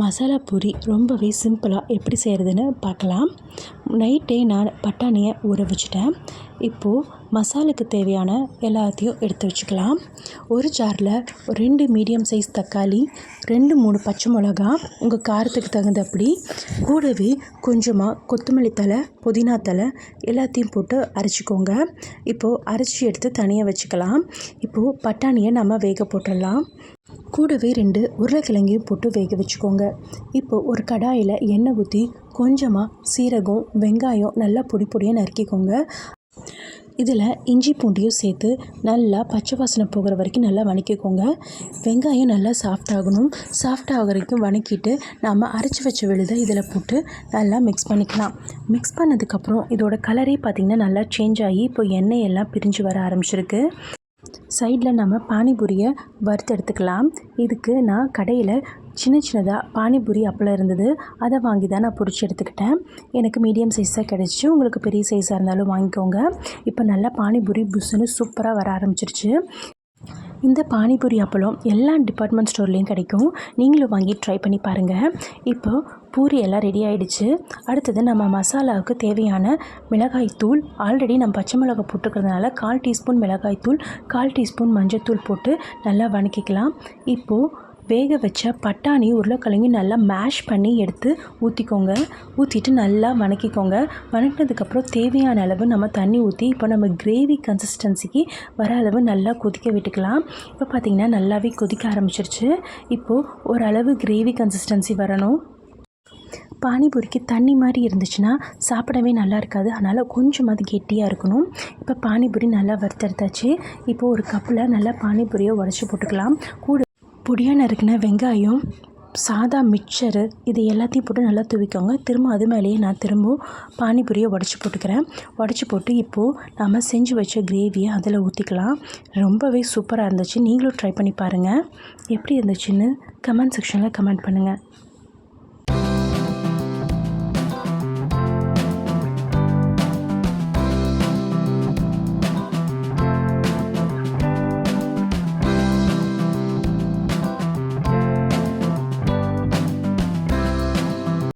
மசாலா பூரி ரொம்பவே சிம்பிளாக எப்படி செய்கிறதுன்னு பார்க்கலாம். நைட்டே நான் பட்டாணியை ஊற வச்சுட்டேன். இப்போது மசாலுக்கு தேவையான எல்லாத்தையும் எடுத்து வச்சுக்கலாம். ஒரு ஜாரில் ரெண்டு மீடியம் சைஸ் தக்காளி ரெண்டு மூணு பச்சை மிளகா உங்கள் காரத்துக்கு தகுந்தபடி கூடவே கொஞ்சமாக கொத்தமல்லி தழை புதினா தழை எல்லாத்தையும் போட்டு அரைச்சிக்கோங்க. இப்போது அரைச்சி எடுத்து தனியாக வச்சுக்கலாம். இப்போது பட்டாணியை நம்ம வேக போட்டுடலாம். கூடவே ரெண்டு உருளைக்கிழங்கையும் போட்டு வேக வச்சுக்கோங்க. இப்போது ஒரு கடாயில் எண்ணெய் ஊற்றி கொஞ்சமாக சீரகம் வெங்காயம் நல்லா பொடி பொடியாக நறுக்கிக்கோங்க. இதில் இஞ்சி பூண்டியும் சேர்த்து நல்லா பச்சை வாசனை போகிற வரைக்கும் நல்லா வணக்கிக்கோங்க. வெங்காயம் நல்லா சாஃப்ட் ஆகணும். சாஃப்ட் ஆகிற வரைக்கும் வணக்கிட்டு நாம் அரைச்சி வச்ச விழுதை இதில் போட்டு நல்லா மிக்ஸ் பண்ணிக்கலாம். மிக்ஸ் பண்ணதுக்கப்புறம் இதோட கலரே பார்த்திங்கன்னா நல்லா சேஞ்ச் ஆகி இப்போ எண்ணெய் எல்லாம் பிரிஞ்சு வர ஆரம்பிச்சிருக்கு. சைடில் நம்ம பானிபூரியை வறுத்து எடுத்துக்கலாம் இதுக்கு நான் கடையில் சின்ன சின்னதாக பானிபூரி அப்பளம் இருந்தது. அதை வாங்கி தான் நான் பொரிச்சு எடுத்துக்கிட்டேன். எனக்கு மீடியம் சைஸாக கிடச்சி. உங்களுக்கு பெரிய சைஸாக இருந்தாலும் வாங்கிக்கோங்க. இப்போ நல்லா பானிபூரி புஷ்ஷுன்னு சூப்பராக வர ஆரம்பிச்சிருச்சு. இந்த பானிபூரி அப்பளம் எல்லா டிபார்ட்மெண்ட் ஸ்டோர்லேயும் கிடைக்கும். நீங்களும் வாங்கி ட்ரை பண்ணி பாருங்கள் இப்போது பூரி எல்லாம் ரெடி ஆகிடுச்சு அடுத்தது நம்ம மசாலாவுக்கு தேவையான மிளகாய் தூள் ஆல்ரெடி நம்ம பச்சை மிளகாய் போட்டுக்கிறதுனால கால் டீஸ்பூன் மிளகாய்த்தூள் கால் டீஸ்பூன் மஞ்சத்தூள் போட்டு நல்லா வணக்கிக்கலாம். இப்போது வேக வச்ச பட்டாணி உருளைக்கிழங்கு நல்லா மேஷ் பண்ணி எடுத்து ஊற்றிக்கோங்க ஊற்றிட்டு நல்லா வணக்கிக்கோங்க. வணக்கினதுக்கப்புறம் தேவையான அளவு நம்ம தண்ணி ஊற்றி இப்போ நம்ம கிரேவி கன்சிஸ்டன்சிக்கு வர அளவு நல்லா கொதிக்க விட்டுக்கலாம். இப்போ பார்த்திங்கன்னா நல்லாவே கொதிக்க ஆரம்பிச்சிருச்சு. இப்போது ஓரளவு கிரேவி கன்சிஸ்டன்சி வரணும். பானிபூரிக்கு தண்ணி மாதிரி இருந்துச்சுன்னா சாப்பிடவே நல்லா இருக்காது. அதனால் கொஞ்சமாவது கெட்டியாக இருக்கணும். இப்போ பானிபூரி நல்லா வறுத்தெடுத்தாச்சு. இப்போது ஒரு கப்பில் நல்லா பானிபூரியை உடச்சி போட்டுக்கலாம். கூட பொடியாக நறுக்கின வெங்காயம் சாதா மிக்சரு இது எல்லாத்தையும் போட்டு நல்லா தூவிக்கோங்க. திரும்ப அது மேலேயே நான் திரும்பவும் பானிபூரியை உடச்சி போட்டுக்கிறேன். உடச்சி போட்டு இப்போது நம்ம செஞ்சு வச்ச கிரேவியை அதில் ஊற்றிக்கலாம் ரொம்பவே சூப்பராக இருந்துச்சு. நீங்களும் ட்ரை பண்ணி பாருங்கள் எப்படி இருந்துச்சுன்னு கமெண்ட் செக்ஷனில் கமெண்ட் பண்ணுங்கள்